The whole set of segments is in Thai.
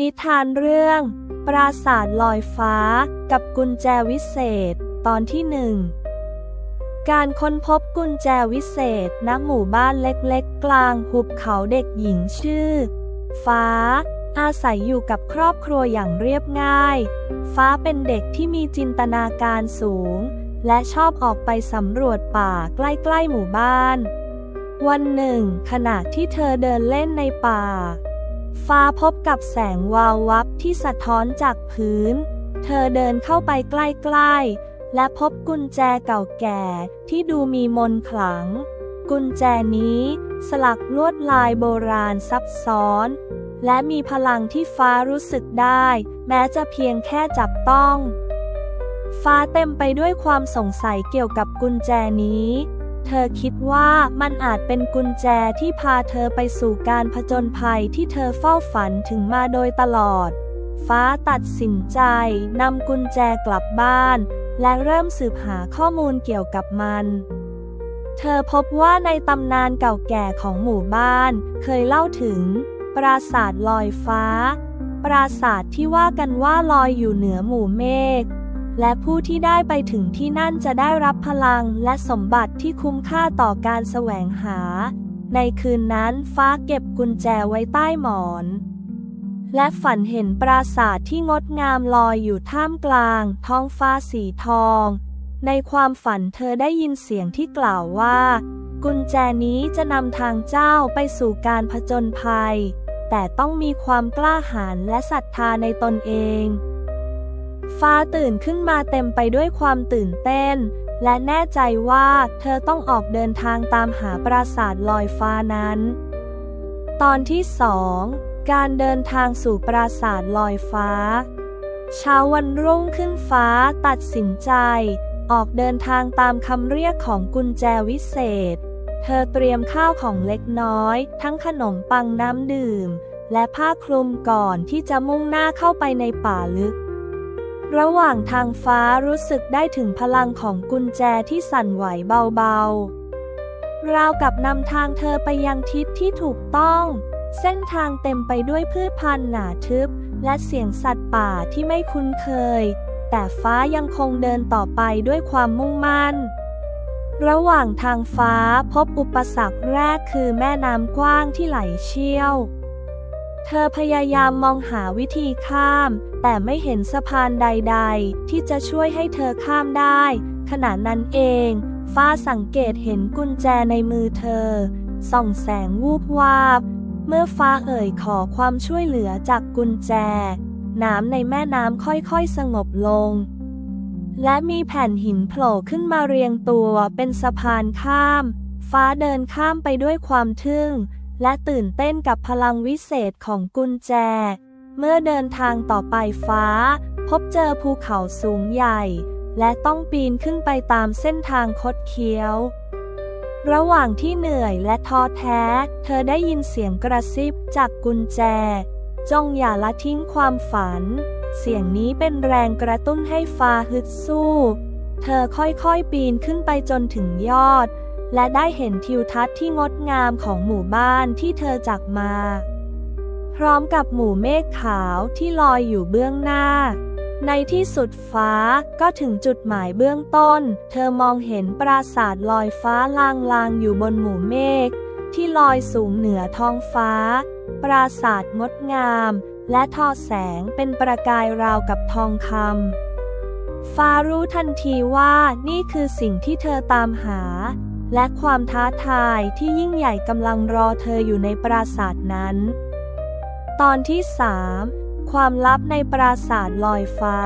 นิทานเรื่อง ปราสาทลอยฟ้า กับกุญแจวิเศษ ตอนที่หนึ่ง การค้นพบกุญแจวิเศษณหมู่บ้านเล็กๆ กลางหุบเขาเด็กหญิงชื่อ ฟ้า อาศัยอยู่กับครอบครัวอย่างเรียบง่าย ฟ้าเป็นเด็กที่มีจินตนาการสูง และชอบออกไปสำรวจป่าใกล้ๆหมู่บ้าน วันหนึ่ง ขณะที่เธอเดินเล่นในป่า ฟ้าพบกับแสงวาววับที่สะท้อนจากพื้น เธอเดินเข้าไปใกล้ๆ และพบกุญแจเก่าแก่ที่ดูมีมนขลัง กุญแจนี้สลักลวดลายโบราณซับซ้อน และมีพลังที่ฟ้ารู้สึกได้ แม้จะเพียงแค่จับต้อง ฟ้าเต็มไปด้วยความสงสัยเกี่ยวกับกุญแจนี้ เธอคิดว่ามันอาจเป็นกุญแจที่พาเธอไปสู่การผจญภัยที่เธอเฝ้าฝันถึงมาโดยตลอด ฟ้าตัดสินใจนำกุญแจกลับบ้าน และเริ่มสืบหาข้อมูลเกี่ยวกับมัน เธอพบว่าในตำนานเก่าแก่ของหมู่บ้าน เคยเล่าถึง ปราสาทลอยฟ้า ปราสาทที่ว่ากันว่าลอยอยู่เหนือหมู่เมฆ และผู้ที่ได้ไปถึงที่นั่นจะได้รับพลังและสมบัติที่คุ้มค่าต่อการแสวงหา ในคืนนั้นฟ้าเก็บกุญแจไว้ใต้หมอน และฝันเห็นปราสาทที่งดงามลอยอยู่ท่ามกลาง ท้องฟ้าสีทอง ในความฝันเธอได้ยินเสียงที่กล่าวว่า กุญแจนี้จะนำทางเจ้าไปสู่การผจญภัย แต่ต้องมีความกล้าหาญและศรัทธาในตนเอง ฟ้าตื่นขึ้นมาเต็มไปด้วยความตื่นเต้น และแน่ใจว่าเธอต้องออกเดินทางตามหาปราสาทลอยฟ้านั้น ตอนที่สองการเดินทางสู่ปราสาทลอยฟ้า เช้าวันรุ่งขึ้นฟ้าตัดสินใจ ออกเดินทางตามคำเรียกของกุญแจวิเศษ เธอเตรียมข้าวของเล็กน้อย ทั้งขนมปังน้ำดื่ม และผ้าคลุมก่อนที่จะมุ่งหน้าเข้าไปในป่าลึก ระหว่างทางฟ้ารู้สึกได้ถึงพลังของกุญแจที่สั่นไหวเบาๆ ราวกับนำทางเธอไปยังทิศที่ถูกต้อง เส้นทางเต็มไปด้วยพืชพันธุ์หนาทึบ และเสียงสัตว์ป่าที่ไม่คุ้นเคย แต่ฟ้ายังคงเดินต่อไปด้วยความมุ่งมั่น ระหว่างทางฟ้าพบอุปสรรคแรกคือแม่น้ำกว้างที่ไหลเชี่ยว เธอพยายามมองหาวิธีข้าม แต่ไม่เห็นสะพานใดๆ ที่จะช่วยให้เธอข้ามได้ ขณะนั้นเอง ฟ้าสังเกตเห็นกุญแจในมือเธอ ส่องแสงวูบวาบ เมื่อฟ้าเอ่ยขอความช่วยเหลือจากกุญแจ น้ำในแม่น้ำค่อยๆสงบลง และมีแผ่นหินโผล่ขึ้นมาเรียงตัวเป็นสะพานข้าม ฟ้าเดินข้ามไปด้วยความทึ่ง และตื่นเต้นกับพลังวิเศษของกุญแจ เมื่อเดินทางต่อไปฟ้า พบเจอภูเขาสูงใหญ่ และต้องปีนขึ้นไปตามเส้นทางคดเคี้ยว ระหว่างที่เหนื่อยและท้อแท้ เธอได้ยินเสียงกระซิบจากกุญแจ จงอย่าละทิ้งความฝัน เสียงนี้เป็นแรงกระตุ้นให้ฟ้าฮึดสู้ เธอค่อยๆปีนขึ้นไปจนถึงยอด และได้เห็นทิวทัศน์ที่งดงามของหมู่บ้านที่เธอจากมา พร้อมกับหมู่เมฆขาวที่ลอยอยู่เบื้องหน้า ในที่สุดฟ้าก็ถึงจุดหมายเบื้องต้น เธอมองเห็นปราสาทลอยฟ้าลางๆอยู่บนหมู่เมฆที่ลอยสูงเหนือท้องฟ้า ปราสาทงดงาม และทอแสงเป็นประกายราวกับทองคำฟ้ารู้ทันทีว่านี่คือสิ่งที่เธอตามหา และความท้าทายที่ยิ่งใหญ่กำลังรอเธออยู่ในปราสาทนั้น ตอนที่สามความลับในปราสาทลอยฟ้า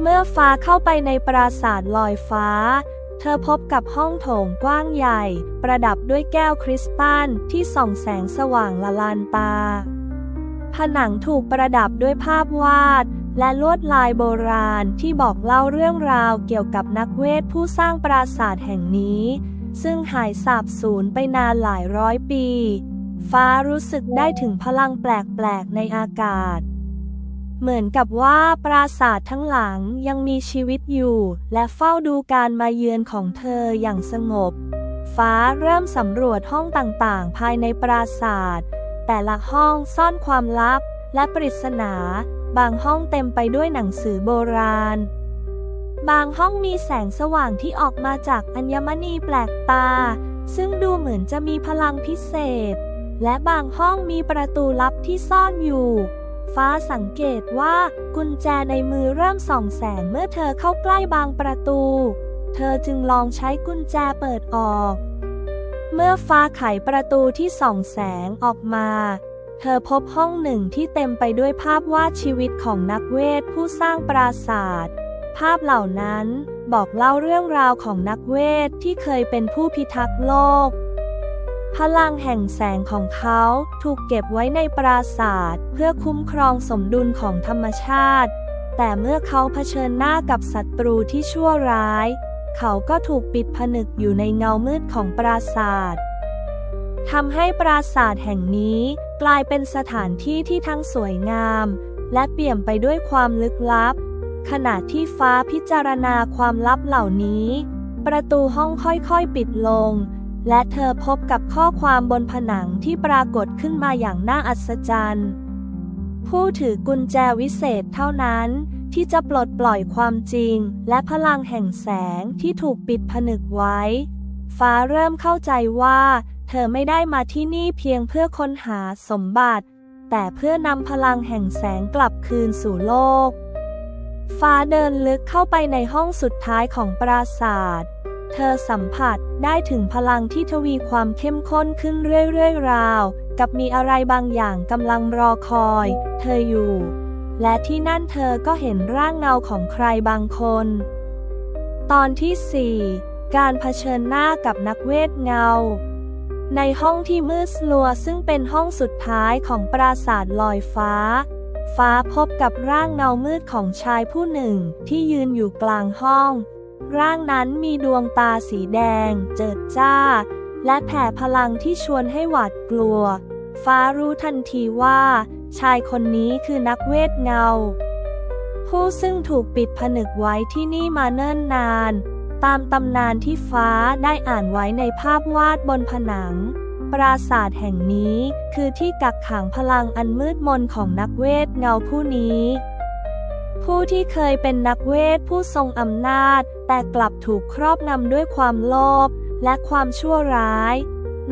เมื่อฟ้าเข้าไปในปราสาทลอยฟ้า เธอพบกับห้องโถงกว้างใหญ่ ประดับด้วยแก้วคริสตัลที่ส่องแสงสว่างละลานตา ผนังถูกประดับด้วยภาพวาด และลวดลายโบราณที่บอกเล่าเรื่องราวเกี่ยวกับนักเวทผู้สร้างปราสาทแห่งนี้ ซึ่งหายสาบสูญไปนานหลายร้อยปี ฟ้ารู้สึกได้ถึงพลังแปลกๆในอากาศ เหมือนกับว่าปราสาททั้งหลังยังมีชีวิตอยู่ และเฝ้าดูการมาเยือนของเธออย่างสงบ ฟ้าเริ่มสำรวจห้องต่างๆ ภายในปราสาท แต่ละห้องซ่อนความลับและปริศนา บางห้องเต็มไปด้วยหนังสือโบราณ บางห้องมีแสงสว่างที่ออกมาจากอัญมณีแปลกตา ซึ่งดูเหมือนจะมีพลังพิเศษ และบางห้องมีประตูลับที่ซ่อนอยู่ ฟ้าสังเกตว่ากุญแจในมือเริ่มส่องแสงเมื่อเธอเข้าใกล้บางประตู เธอจึงลองใช้กุญแจเปิดออก เมื่อฟ้าไขประตูที่ส่องแสงออกมาเธอพบห้องหนึ่งที่เต็มไปด้วยภาพวาดชีวิตของนักเวทผู้สร้างปราสาท ภาพเหล่านั้นบอกเล่าเรื่องราวของนักเวทที่เคยเป็นผู้พิทักษ์โลก พลังแห่งแสงของเขาถูกเก็บไว้ในปราสาทเพื่อคุ้มครองสมดุลของธรรมชาติ แต่เมื่อเขาเผชิญหน้ากับศัตรูที่ชั่วร้าย เขาก็ถูกปิดผนึกอยู่ในเงามืดของปราสาททำให้ปราสาทแห่งนี้กลายเป็นสถานที่ที่ทั้งสวยงาม และเปี่ยมไปด้วยความลึกลับ ขณะที่ฟ้าพิจารณาความลับเหล่านี้ ประตูห้องค่อยๆปิดลง และเธอพบกับข้อความบนผนังที่ปรากฏขึ้นมาอย่างน่าอัศจรรย์ ผู้ถือกุญแจวิเศษเท่านั้นที่จะปลดปล่อยความจริง และพลังแห่งแสงที่ถูกปิดผนึกไว้ ฟ้าเริ่มเข้าใจว่า เธอไม่ได้มาที่นี่เพียงเพื่อค้นหาสมบัติ แต่เพื่อนำพลังแห่งแสงกลับคืนสู่โลก ฟ้าเดินลึกเข้าไปในห้องสุดท้ายของปราสาท เธอสัมผัสได้ถึงพลังที่ทวีความเข้มข้นขึ้นเรื่อยๆราว กับมีอะไรบางอย่างกำลังรอคอย เธออยู่ และที่นั่นเธอก็เห็นร่างเงาของใครบางคน ตอนที่ 4 การเผชิญหน้ากับนักเวทเงา ในห้องที่มืดสลัวซึ่งเป็นห้องสุดท้ายของปราสาทลอยฟ้า ฟ้าพบกับร่างเงามืดของชายผู้หนึ่งที่ยืนอยู่กลางห้อง ร่างนั้นมีดวงตาสีแดง เจิดจ้า และแผ่พลังที่ชวนให้หวาดกลัว ฟ้ารู้ทันทีว่า ชายคนนี้คือนักเวทเงา ผู้ซึ่งถูกปิดผนึกไว้ที่นี่มาเนิ่นนาน ตามตำนานที่ฟ้าได้อ่านไว้ในภาพวาดบนผนัง ปราสาทแห่งนี้ คือที่กักขังพลังอันมืดมนของนักเวทเงาผู้นี้ ผู้ที่เคยเป็นนักเวทผู้ทรงอำนาจ แต่กลับถูกครอบงำด้วยความโลภและความชั่วร้าย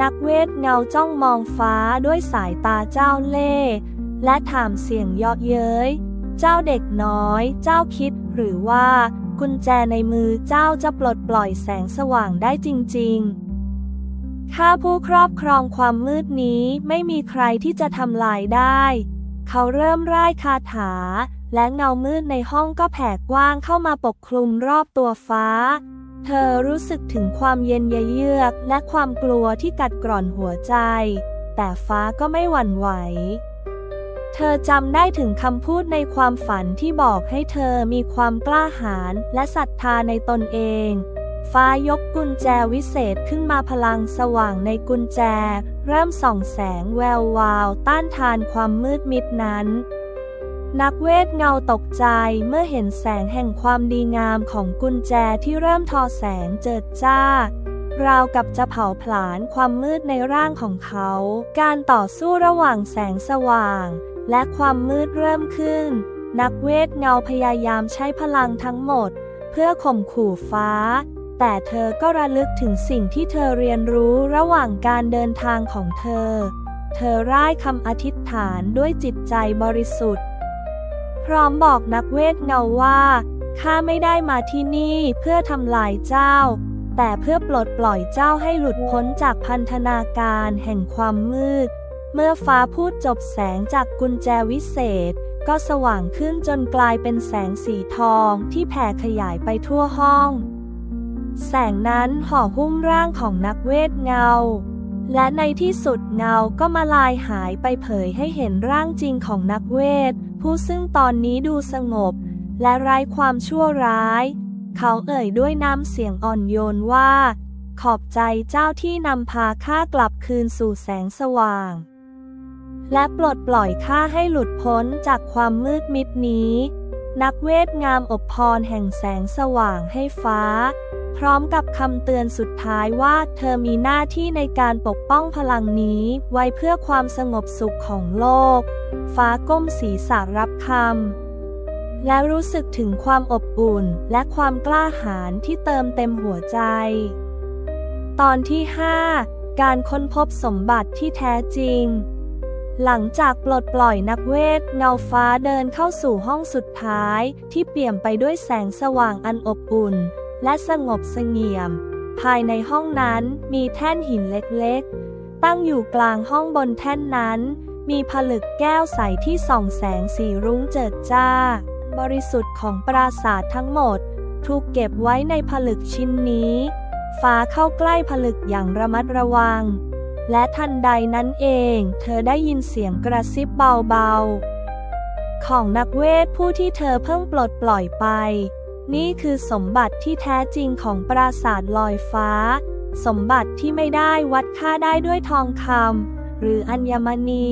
นักเวทเงาจ้องมองฟ้าด้วยสายตาเจ้าเล่ห์และถามเสียงเยาะเย้ย เจ้าเด็กน้อย เจ้าคิดหรือว่ากุญแจในมือเจ้าจะปลดปล่อยแสงสว่างได้จริง ๆ ข้าผู้ครอบครองความมืดนี้ไม่มีใครที่จะทำลายได้ เขาเริ่มร่ายคาถา และเงามืดในห้องก็แผ่กว้างเข้ามาปกคลุมรอบตัวฟ้า เธอรู้สึกถึงความเย็นเยือกและความกลัวที่กัดกร่อนหัวใจ แต่ฟ้าก็ไม่หวั่นไหว เธอจำได้ถึงคำพูดในความฝันที่บอกให้เธอมีความกล้าหาญและศรัทธาในตนเอง ฟ้ายกกุญแจวิเศษขึ้นมาพลังสว่างในกุญแจ เริ่มส่องแสงแวววาว ต้านทานความมืดมิดนั้น นักเวทเงาตกใจเมื่อเห็นแสงแห่งความดีงามของกุญแจที่เริ่มทอแสงเจิดจ้าราวกับจะเผาผลาญความมืดในร่างของเขา การต่อสู้ระหว่างแสงสว่าง และความมืดเริ่มขึ้น นักเวทเงาพยายามใช้พลังทั้งหมด เพื่อข่มขู่ฟ้า แต่เธอก็ระลึกถึงสิ่งที่เธอเรียนรู้ระหว่างการเดินทางของเธอ เธอร่ายคำอธิษฐานด้วยจิตใจบริสุทธิ์ พร้อมบอกนักเวทเงาว่าข้าไม่ได้มาที่นี่เพื่อทำลายเจ้า แต่เพื่อปลดปล่อยเจ้าให้หลุดพ้นจากพันธนาการแห่งความมืด เมื่อฟ้าพูดจบแสงจากกุญแจวิเศษ ก็สว่างขึ้นจนกลายเป็นแสงสีทองที่แผ่ขยายไปทั่วห้อง แสงนั้นห่อหุ้มร่างของนักเวทเงา และในที่สุดเงาก็มาลายหายไปเผยให้เห็นร่างจริงของนักเวท ผู้ซึ่งตอนนี้ดูสงบ และไร้ความชั่วร้าย เขาเอ่ยด้วยน้ำเสียงอ่อนโยนว่า ขอบใจเจ้าที่นำพาข้ากลับคืนสู่แสงสว่าง และปลดปล่อยข้าให้หลุดพ้นจากความมืดมิดนี้ นักเวทงามอบพรแห่งแสงสว่างให้ฟ้า พร้อมกับคำเตือนสุดท้ายว่าเธอมีหน้าที่ในการปกป้องพลังนี้ไว้เพื่อความสงบสุขของโลก ฟ้าก้มศีรษะรับคำและรู้สึกถึงความอบอุ่นและความกล้าหาญที่เติมเต็มหัวใจ ตอนที่ 5 การค้นพบสมบัติที่แท้จริง หลังจากปลดปล่อยนักเวท เงาฟ้าเดินเข้าสู่ห้องสุดท้าย ที่เปี่ยมไปด้วยแสงสว่างอันอบอุ่น และสงบเสงี่ยม ภายในห้องนั้นมีแท่นหินเล็กๆ ตั้งอยู่กลางห้องบนแท่นนั้น มีผลึกแก้วใสที่ส่องแสงสีรุ้งเจิดจ้า บริสุทธิ์ของปราสาททั้งหมด ถูกเก็บไว้ในผลึกชิ้นนี้ ฟ้าเข้าใกล้ผลึกอย่างระมัดระวัง และทันใดนั้นเอง เธอได้ยินเสียงกระซิบเบาๆ ของนักเวทผู้ที่เธอเพิ่งปลดปล่อยไป นี่คือสมบัติที่แท้จริงของปราสาทลอยฟ้า สมบัติที่ไม่ได้วัดค่าได้ด้วยทองคำหรืออัญมณี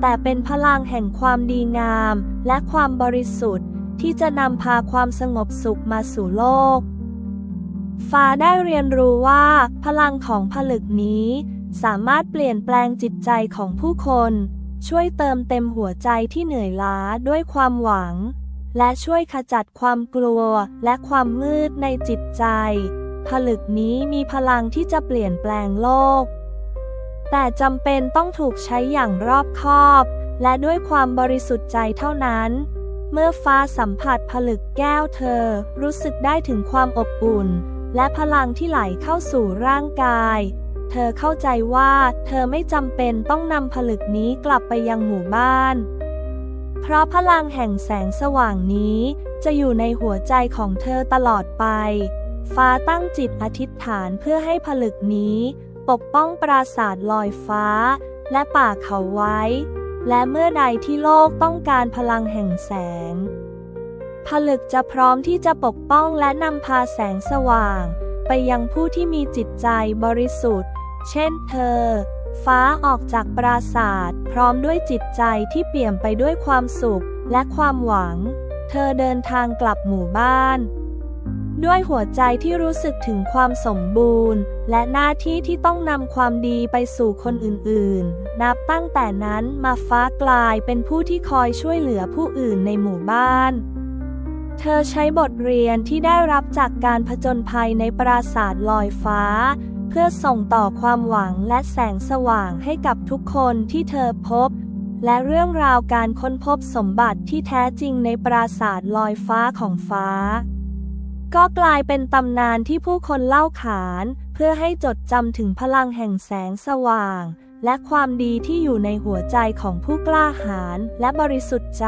แต่เป็นพลังแห่งความดีงาม และความบริสุทธิ์ ที่จะนำพาความสงบสุขมาสู่โลก ฟ้าได้เรียนรู้ว่า พลังของผลึกนี้ สามารถเปลี่ยนแปลงจิตใจของผู้คน ช่วยเติมเต็มหัวใจที่เหนื่อยล้าด้วยความหวัง และช่วยขจัดความกลัวและความมืดในจิตใจ ผลึกนี้มีพลังที่จะเปลี่ยนแปลงโลก แต่จำเป็นต้องถูกใช้อย่างรอบคอบ และด้วยความบริสุทธิ์ใจเท่านั้นเมื่อฟ้าสัมผัสผลึกแก้วเธอ รู้สึกได้ถึงความอบอุ่น และพลังที่ไหลเข้าสู่ร่างกาย เธอเข้าใจว่า เธอไม่จำเป็นต้องนำผลึกนี้กลับไปยังหมู่บ้าน เพราะพลังแห่งแสงสว่างนี้ จะอยู่ในหัวใจของเธอตลอดไป ฟ้าตั้งจิตอธิษฐานเพื่อให้ผลึกนี้ ปกป้องปราสาทลอยฟ้า และป่าเขาไว้ และเมื่อใดที่โลกต้องการพลังแห่งแสง ผลึกจะพร้อมที่จะปกป้องและนำพาแสงสว่าง ไปยังผู้ที่มีจิตใจบริสุทธิ์ เช่นเธอ ฟ้าออกจากปราสาทพร้อมด้วยจิตใจที่เปี่ยมไปด้วยความสุขและความหวัง เธอเดินทางกลับหมู่บ้าน ด้วยหัวใจที่รู้สึกถึงความสมบูรณ์ และหน้าที่ที่ต้องนำความดีไปสู่คนอื่นๆ นับตั้งแต่นั้นมาฟ้ากลายเป็นผู้ที่คอยช่วยเหลือผู้อื่นในหมู่บ้านเธอใช้บทเรียนที่ได้รับจากการผจญภัยในปราสาทลอยฟ้า เพื่อส่งต่อความหวังและแสงสว่างให้กับทุกคนที่เธอพบ และเรื่องราวการค้นพบสมบัติที่แท้จริงในปราสาทลอยฟ้าของฟ้า ก็กลายเป็นตำนานที่ผู้คนเล่าขาน เพื่อให้จดจำถึงพลังแห่งแสงสว่าง และความดีที่อยู่ในหัวใจของผู้กล้าหาญและบริสุทธิ์ใจ